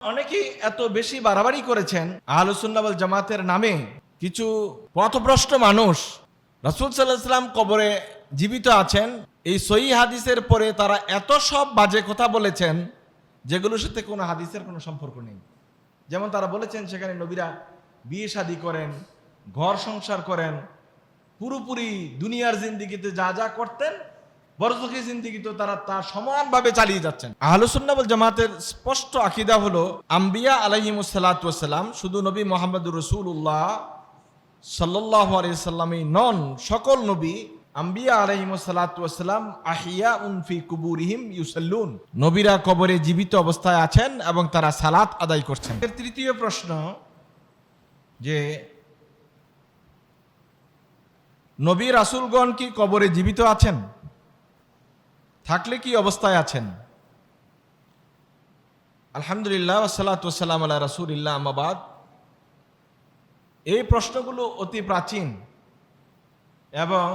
অনেকেই এত বেশি বাড়াবাড়ি করেছেন আহলুসুন্নাবল জামাতের নামে। কিছু পথভ্রষ্ট মানুষ রাসুল সাল্লাহ সাল্লাম কবরে জীবিত আছেন। এই সহি হাদিসের পরে তারা এত সব বাজে কথা বলেছেন, যেগুলোর সাথে কোনো হাদিসের কোনো সম্পর্ক নেই। যেমন তারা বলেছেন, সেখানে নবীরা বিয়ে শাদী করেন, ঘর সংসার করেন, পুরোপুরি দুনিয়ার জিন্দিগিতে যা যা করতেন বরজখী জিন্দিগিতে তারা তা সমানভাবে চালিয়ে যাচ্ছেন। আহলুসুন্নাবল জামাতের স্পষ্ট আকিদা হলো, আম্বিয়া আলাইহিমুসাল্লাতাম শুধু নবী মোহাম্মদুর রসুল্লাহ সাল্লাহ আলাইসাল্লামই নন, সকল নবী আম্বিয়া আলাইহিমসাল্লাম আহিয়া উনফি কুবুরিহিম ইউসাল্লুন। নবীরা কবরে জীবিত অবস্থায় আছেন এবং তারা সালাত আদায় করছেন। এর তৃতীয় প্রশ্ন যে, নবী রাসুলগণ কি কবরে জীবিত আছেন? থাকলে কি অবস্থায় আছেন? আলহামদুলিল্লাহ সালাতাম আল্লাহ রাসুলিল্লাহ আমাবাদ এই প্রশ্নগুলো অতি প্রাচীন এবং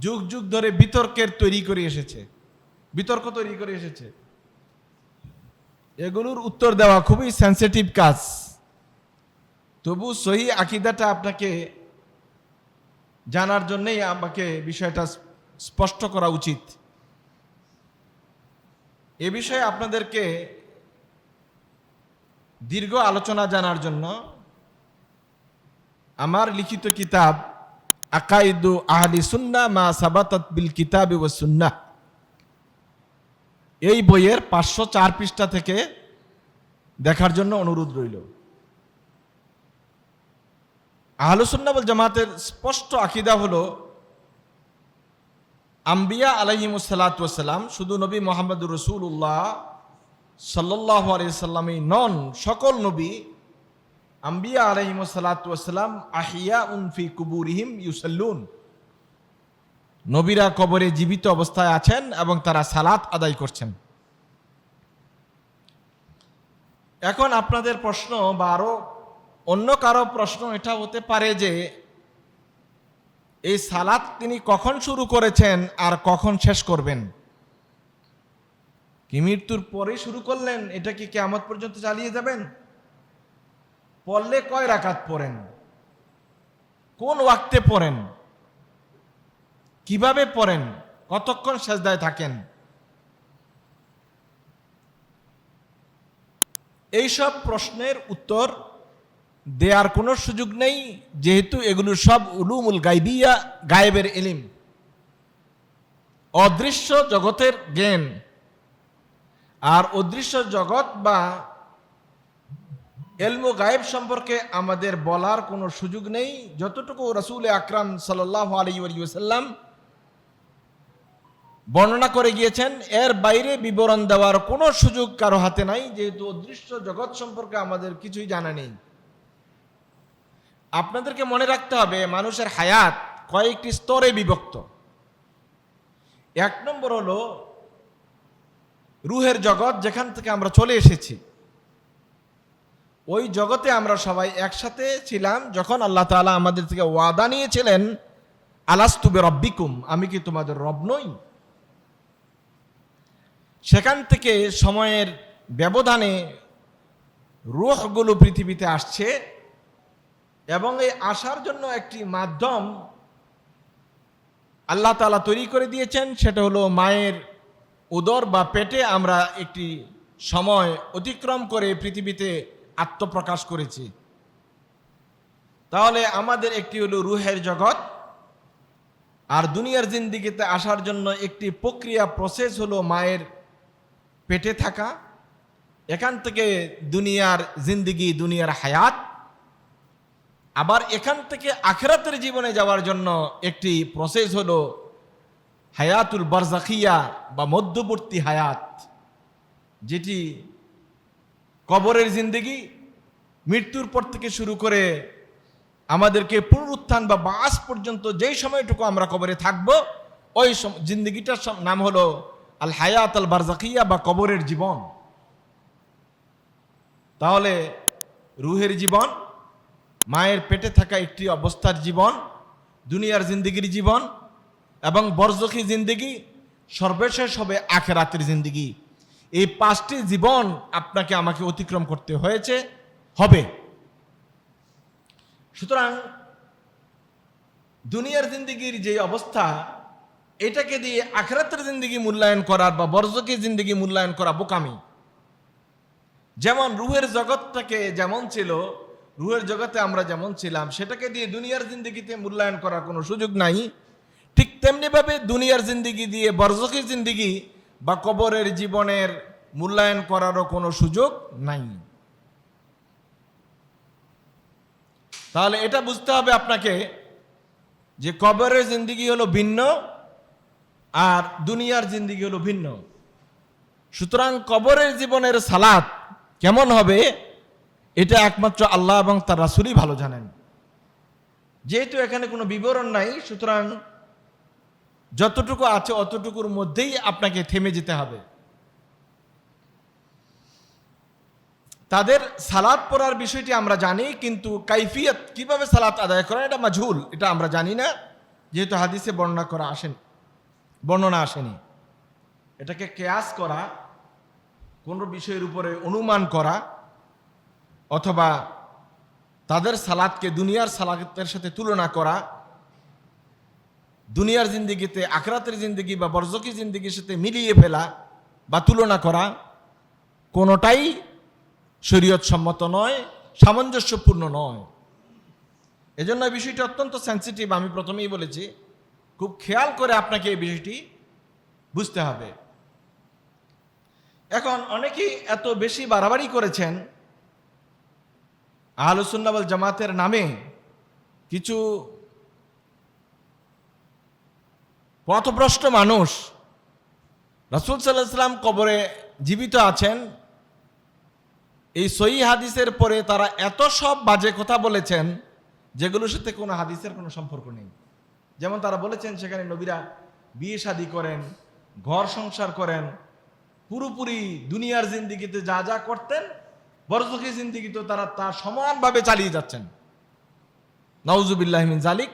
যুগ যুগ ধরে বিতর্কের তৈরি করে এসেছে। বিতর্ক তৈরি করে এসেছে। এগুলোর উত্তর দেওয়া খুবই সেন্সিটিভ কাজ। তবু সহি আকিদাটা আপনাকে জানার জন্যেই আমাকে বিষয়টা স্পষ্ট করা উচিত। এ বিষয়ে আপনাদেরকে দীর্ঘ আলোচনা জানার জন্য আমার লিখিত কিতাব আকাইদু আহলি সুন্না মা সাবাতাত বিল কিতাব ও সুন্না। এই বইয়ের পাঁচশো চার পৃষ্ঠা থেকে দেখার জন্য অনুরোধ রইল। আহলুসুন্নাবল জামাতের স্পষ্ট আকিদা হলো আম্বিয়া আলাইহিমুসাল্লাতাম শুধু নবী মোহাম্মদুর রসুল্লাহ সাল্লাহ আলাইসাল্লামই নন, সকল নবী আম্বিয়া আলাইহিমসাল্লাতাম আহিয়া উনফি কুবুরিহিম ইউসাল্লুন। নবীরা কবরে জীবিত অবস্থায় আছেন এবং তারা সালাত আদায় করছেন। এখন আপনাদের প্রশ্ন বা আরও অন্য কারও প্রশ্ন এটা হতে পারে যে এই সালাত তিনি কখন শুরু করেছেন আর কখন শেষ করবেন? কি মৃত্যুর পরে শুরু করলেন? এটা কি কেমত পর্যন্ত চালিয়ে যাবেন? পড়লে কয় রাকাত পড়েন? কোন ওয়াক্তে পড়েন? কীভাবে পড়েন? কতক্ষণ সেজদায় থাকেন? এইসব প্রশ্নের উত্তর দেওয়ার কোনো সুযোগ নেই, যেহেতু এগুলো সব উলুমুল গাইবিয়া, গায়েবের এলিম। অদৃশ্য জগতের জ্ঞান। আর অদৃশ্য জগৎ বা এলমো গায়েব সম্পর্কে আমাদের বলার কোনো সুযোগ নেই। যতটুকু রসুল আকরাম সাল্লাহ আলী ওসাল্লাম বর্ণনা করে গিয়েছেন, এর বাইরে বিবরণ দেওয়ার কোনো সুযোগ কারও হাতে নাই, যেহেতু অদৃশ্য জগৎ সম্পর্কে আমাদের কিছুই জানা নেই। আপনাদেরকে মনে রাখতে হবে, মানুষের হায়াত কয়েকটি স্তরে বিভক্ত। এক নম্বর হলো রুহের জগৎ, যেখান থেকে আমরা চলে এসেছি। ওই জগতে আমরা সবাই একসাথে ছিলাম, যখন আল্লাহ তালা আমাদের থেকে ওয়াদা নিয়েছিলেন আলাস্তুবে রব্বিকুম আমি কি তোমাদের রব নই? সেখান থেকে সময়ের ব্যবধানে রুহগুলো পৃথিবীতে আসছে এবং এই আসার জন্য একটি মাধ্যম আল্লাহ তালা তৈরি করে দিয়েছেন, সেটা হলো মায়ের উদর বা পেটে আমরা একটি সময় অতিক্রম করে পৃথিবীতে আত্মপ্রকাশ করেছি। তাহলে আমাদের একটি হলো রুহের জগৎ, আর দুনিয়ার জিন্দিগিতে আসার জন্য একটি প্রক্রিয়া প্রসেস হলো মায়ের পেটে থাকা। এখান থেকে দুনিয়ার জিন্দিগি, দুনিয়ার হায়াত। আবার এখান থেকে আখেরাতের জীবনে যাওয়ার জন্য একটি প্রসেস হলো হায়াতুল বারজাখিয়া বা মধ্যবর্তী হায়াত, যেটি কবরের জিন্দিগি, মৃত্যুর পর থেকে শুরু করে আমাদেরকে পুনরুত্থান বা বাস পর্যন্ত যেই সময়টুকু আমরা কবরে থাকব, ওই জিন্দিগিটার নাম হলো আল হায়াত আল বারজাকিয়া বা কবরের জীবন। তাহলে রুহের জীবন মায়ের পেটে থাকা একটি অবস্থার জীবন, দুনিয়ার জিন্দিগির জীবন এবং বরজখী জিন্দিগি, সর্বশেষ হবে আখেরাতের জিন্দিগি। এই পাঁচটি জীবন আপনাকে আমাকে অতিক্রম করতে হয়েছে, হবে। সুতরাং দুনিয়ার জিন্দিগির যে অবস্থা, এটাকে দিয়ে আখরাতের জিন্দিগি মূল্যায়ন করার বা বর্জকি জিন্দিগি মূল্যায়ন করা বোকামি। যেমন রুহের জগৎটাকে যেমন ছিল রুহের জগতে আমরা যেমন ছিলাম, সেটাকে দিয়ে দুনিয়ার জিন্দিগিতে মূল্যায়ন করার কোনো সুযোগ নাই। ঠিক তেমনিভাবে দুনিয়ার জিন্দিগি দিয়ে বর্জকি জিন্দিগি বা কবরের জীবনের মূল্যায়ন করারও কোনো সুযোগ নাই। তাহলে এটা বুঝতে হবে আপনাকে যে কবরের জিন্দিগি হলো ভিন্ন আর দুনিয়ার জিন্দিগি হলো ভিন্ন। সুতরাং কবরের জীবনের সালাত কেমন হবে? এটা একমাত্র আল্লাহ এবং তার রাসুলই ভালো জানেন। যেহেতু এখানে কোনো বিবরণ নাই, সুতরাং যতটুকু আছে অতটুকুর মধ্যেই আপনাকে থেমে যেতে হবে। তাদের সালাদ পড়ার বিষয়টি আমরা জানি, কিন্তু কাইফিয়ত কীভাবে সালাত আদায় করেন এটা মাঝুল এটা আমরা জানি না। যেহেতু হাদিসে বর্ণনা করা আসেন, বর্ণনা আসেনি। এটাকে কেয়াস করা, কোনো বিষয়ের উপরে অনুমান করা অথবা তাদের সালাদকে দুনিয়ার সালাতের সাথে তুলনা করা, দুনিয়ার জিন্দিগিতে, আখরাতের জিন্দিগি বা বর্জকি জিন্দিগির সাথে মিলিয়ে ফেলা বা তুলনা করা, কোনোটাই শরীয়ত সম্মত নয়, সামঞ্জস্যপূর্ণ নয়। এজন্য এই বিষয়টি অত্যন্ত সেন্সিটিভ আমি প্রথমেই বলেছি, খুব খেয়াল করে আপনাকে এই বিষয়টি বুঝতে হবে। এখন অনেকেই এত বেশি বাড়াবাড়ি করেছেন আহলুসুন্নাবল জামাতের নামে কিছু পথভ্রষ্ট মানুষ রসুল সাল্লাহ সাল্লাম কবরে জীবিত আছেন। এই সই হাদিসের পরে তারা এত সব বাজে কথা বলেছেন যেগুলোর সাথে কোনো হাদিসের কোনো সম্পর্ক নেই। যেমন তারা বলেছেন, সেখানে নবীরা বিয়ে শাদী করেন, ঘর সংসার করেন, পুরোপুরি দুনিয়ার জিন্দিগিতে যা যা করতেন বরজখী জিন্দিগিতে তারা তা সমানভাবে চালিয়ে যাচ্ছেন। নওজুবিল্লাহমিন জালিক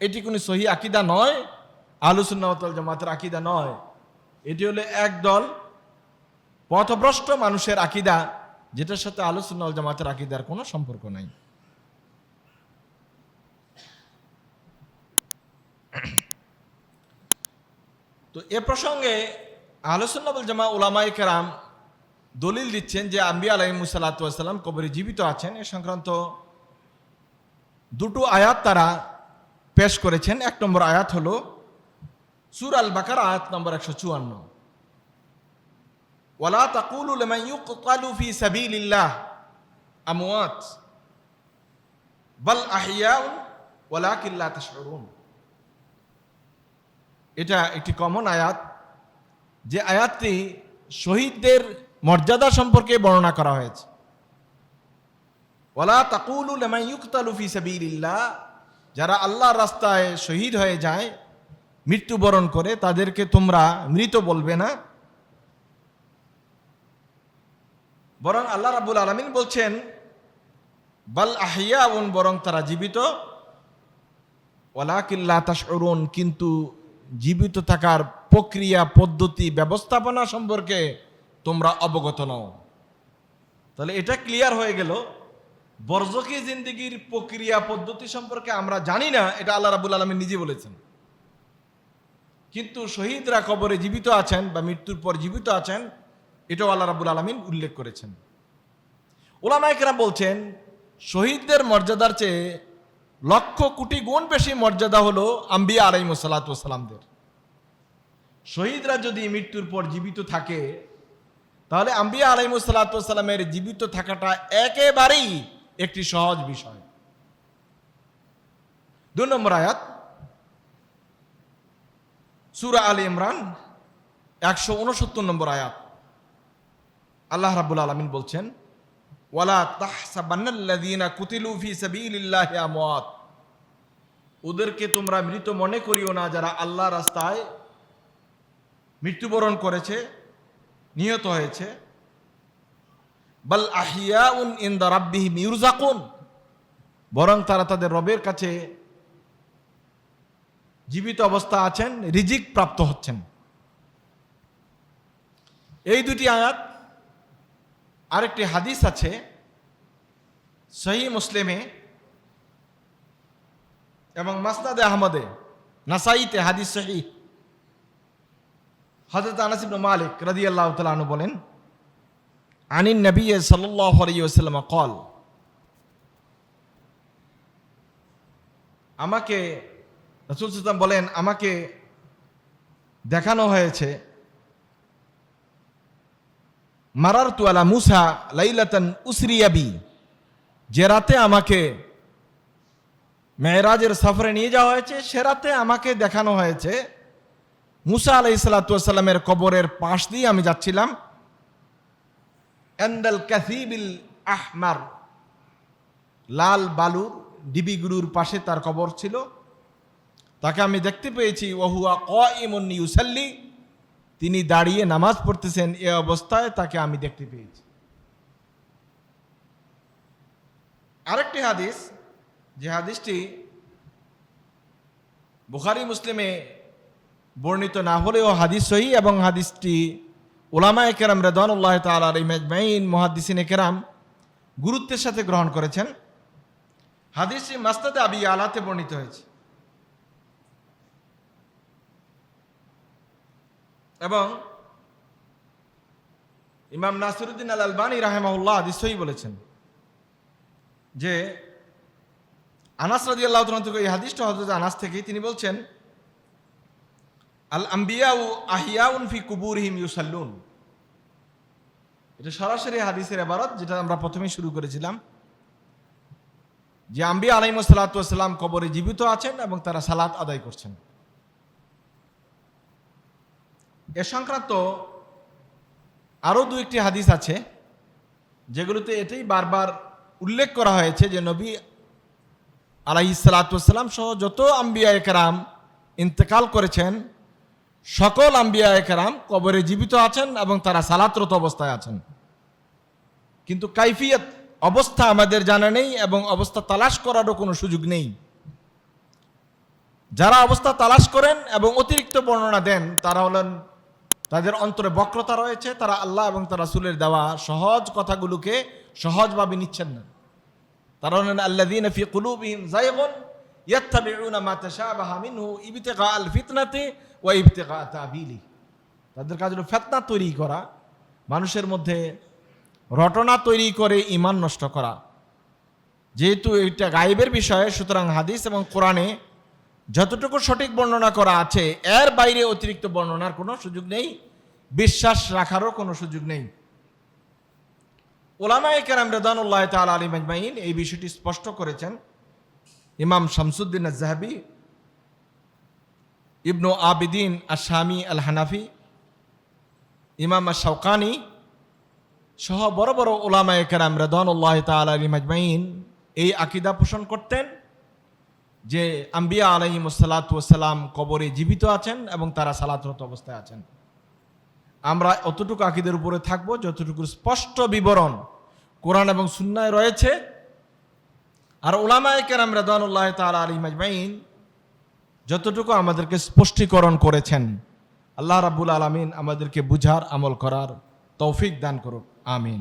এটি কোনো সহি আকিদা নয় আলুসুন্নাওয়াল জামাতের আকিদা নয়। এটি হলো একদল পথভ্রষ্ট মানুষের আকিদা, যেটার সাথে আলোচনা জামাতের আকিদার কোনো সম্পর্ক নাই। তো এ প্রসঙ্গে আলোচনাবল জামা ওলামাই কেরাম দলিল দিচ্ছেন যে আম্বিয়া আলাইমুসাল্লাম কবরে জীবিত আছেন। এ সংক্রান্ত দুটো আয়াত তারা পেশ করেছেন। এক নম্বর আয়াত হল সুর আল বাকার আয়াত নম্বর একশো চুয়ান্ন। ওয়ালা তাকুলু ফি সাবিলিল্লাহ আমওয়াত। বাল আহইয়াউন ওয়ালাকিন লা তাশউরুন। এটা একটি কমন আয়াত। যে আয়াতটি শহীদদের মর্যাদা সম্পর্কে বর্ণনা করা হয়েছে। ওলা তাকুলু লিমান ইউকতালু ফি সাবিলিল্লাহ। যারা আল্লাহর রাস্তায় শহীদ হয়ে যায়, মৃত্যুবরণ করে, তাদেরকে তোমরা মৃত বলবে না। বরং আল্লাহ রাবুল আলমিন বলছেন, বাল আহিয়া বরং তারা জীবিত। ওলাকিল্লা তাসরুন কিন্তু জীবিত থাকার প্রক্রিয়া, পদ্ধতি, ব্যবস্থাপনা সম্পর্কে তোমরা অবগত নও। তাহলে এটা ক্লিয়ার হয়ে গেল। বর্জকি জিন্দিগির প্রক্রিয়া পদ্ধতি সম্পর্কে আমরা জানি না, এটা আল্লাহ রাবুল আলমিন নিজে বলেছেন। কিন্তু শহীদরা কবরে জীবিত আছেন বা মৃত্যুর পর জীবিত আছেন, এটাও আল্লাহ রাবুল আলমিন উল্লেখ করেছেন। ওলামাইকরা বলছেন, শহীদদের মর্যাদার চেয়ে লক্ষ কোটি গুণ বেশি মর্যাদা হলো আম্বিয়া আলাইমসাল্লাতামদের শহীদরা যদি মৃত্যুর পর জীবিত থাকে তাহলে আম্বিয়া আলাইমসাল্লাতামের জীবিত থাকাটা একেবারেই একটি সহজ বিষয়। দু নম্বর আয়াত, সুরা আলী ইমরান, একশো উনসত্তর নম্বর আয়াত। আল্লাহ রাবুল আলমিন বলছেন, ওয়ালা তাহসাবান্নাল্লাযীনা কুতিলু ফি সাবিলিল্লাহি আমওয়াত। ওদেরকে তোমরা মৃত মনে করিও না যারা আল্লাহ রাস্তায় মৃত্যুবরণ করেছে। নিহত হয়েছে। বাল আহিয়াউন ইনদা রাব্বিহিম ইউরজাকুন বরং তারা তাদের রবের কাছে জীবিত অবস্থা আছেন, রিজিক প্রাপ্ত হচ্ছেন। এই দুটি আয়াত, আরেকটি হাদিস আছে, সহি মুসলিমে এবং মাসনাদে আহমদে। নাসাইতে হাদিস সহি। হজরত আনাসিব মালিক রাজি আল্লাহ তালু বলেন, আনিন নবী সাল্লাহ কল আমাকে, রসুল সুলতান বলেন, আমাকে দেখানো হয়েছে মারার তুয়ালা মুসা লাইলাতন উসরিয়াবি যে রাতে আমাকে মেয়েরাজের সফরে নিয়ে যাওয়া হয়েছে, সে রাতে আমাকে দেখানো হয়েছে মুসা আলাই সাল্লাতামের কবরের পাশ দিয়ে আমি যাচ্ছিলাম। এন্দাল ক্যাথিবিল আহমার, লাল বালুর ডিবিগুরুর পাশে তার কবর ছিল। তাকে আমি দেখতে পেয়েছি, ওহুয়া ক ইমন ইউসাল্লি। তিনি দাঁড়িয়ে নামাজ পড়তেছেন, এ অবস্থায় তাকে আমি দেখতে পেয়েছি। আরেকটি হাদিস, যে হাদিসটি বুখারি, মুসলিমে বর্ণিত না হলেও হাদিস সহি এবং হাদিসটি ওলামায় কেরাম রেদানুল্লাহ তালার ইমেজমাইন মহাদিসিনে কেরাম গুরুত্বের সাথে গ্রহণ করেছেন। হাদিসটি মাস্তাদে আবি আলাতে বর্ণিত হয়েছে। এবং ইমাম নাসিরুদ্দিন আল আলবানী রাহেমাউল্লাহ হাদিসই বলেছেন যে আনাস রাজি আল্লাহ থেকে এই হাদিসটা হজরত আনাস থেকেই তিনি বলছেন আল আম্বিয়াউ আহিয়াউন ফি কুবুরহিম ইউসাল্লুন। এটা সরাসরি হাদিসের এবারত, যেটা আমরা প্রথমেই শুরু করেছিলাম। যে আম্বিয়া আলাইম সাল্লাতাম কবরে জীবিত আছেন এবং তারা সালাত আদায় করছেন। এ সংক্রান্ত আরও দু একটি হাদিস আছে, যেগুলোতে এটাই বারবার উল্লেখ করা হয়েছে যে নবী আলাহি সালাতাম সহ যত আম্বিয়া একরাম ইন্তেকাল করেছেন সকল আম্বিয়া একরাম কবরে জীবিত আছেন এবং তারা সালাতরত অবস্থায় আছেন। কিন্তু কাইফিয়ত, অবস্থা আমাদের জানা নেই এবং অবস্থা তালাশ করারও কোনো সুযোগ নেই। যারা অবস্থা তালাশ করেন এবং অতিরিক্ত বর্ণনা দেন, তারা হলেন তাদের অন্তরে বক্রতা রয়েছে, তারা আল্লাহ এবং তার রাসুলের দেওয়া সহজ কথাগুলোকে সহজভাবে নিচ্ছেন না। তারা হলেন কুলুবিহিম যায়গুন ইয়াত্তাবিউনা মা তাশাবাহা মিনহু ইবতিগা আল ফিতনাতি ওয়া ইবতিগা তাবিলি। তাদের কাজ হলো ফেতনা তৈরি করা, মানুষের মধ্যে রটনা তৈরি করে ইমান নষ্ট করা। যেহেতু এটা গায়েবের বিষয়ে, সুতরাং হাদিস এবং কোরআনে যতটুকু সঠিক বর্ণনা করা আছে, এর বাইরে অতিরিক্ত বর্ণনার কোনো সুযোগ নেই, বিশ্বাস রাখারও কোনো সুযোগ নেই। ওলামায় কেরাম রেদানুল্লাহ তাল আলী মাজমাইন এই বিষয়টি স্পষ্ট করেছেন। ইমাম শামসুদ্দিন জাহাবি ইবনু আবিদিন আসামি আল হানাফি ইমাম শৌকানি সহ বড় বড় ওলামায় কেরাম রেদানুল্লাহ তাল আলী মাজমাইন এই আকিদা পোষণ করতেন যে আম্বিয়া আলাইম সালাতাম কবরে জীবিত আছেন এবং তারা সালাতরত অবস্থায় আছেন। আমরা অতটুকু আকিদের উপরে থাকব যতটুকু স্পষ্ট বিবরণ কোরআন এবং সুন্নায় রয়েছে আর ওলামায় কেরাম রেদানুল্লাহ তালা আলী মাজমাইন যতটুকু আমাদেরকে স্পষ্টীকরণ করেছেন, আল্লাহ রাবুল আলমিন আমাদেরকে বুঝার, আমল করার তৌফিক দান করুক। আমিন।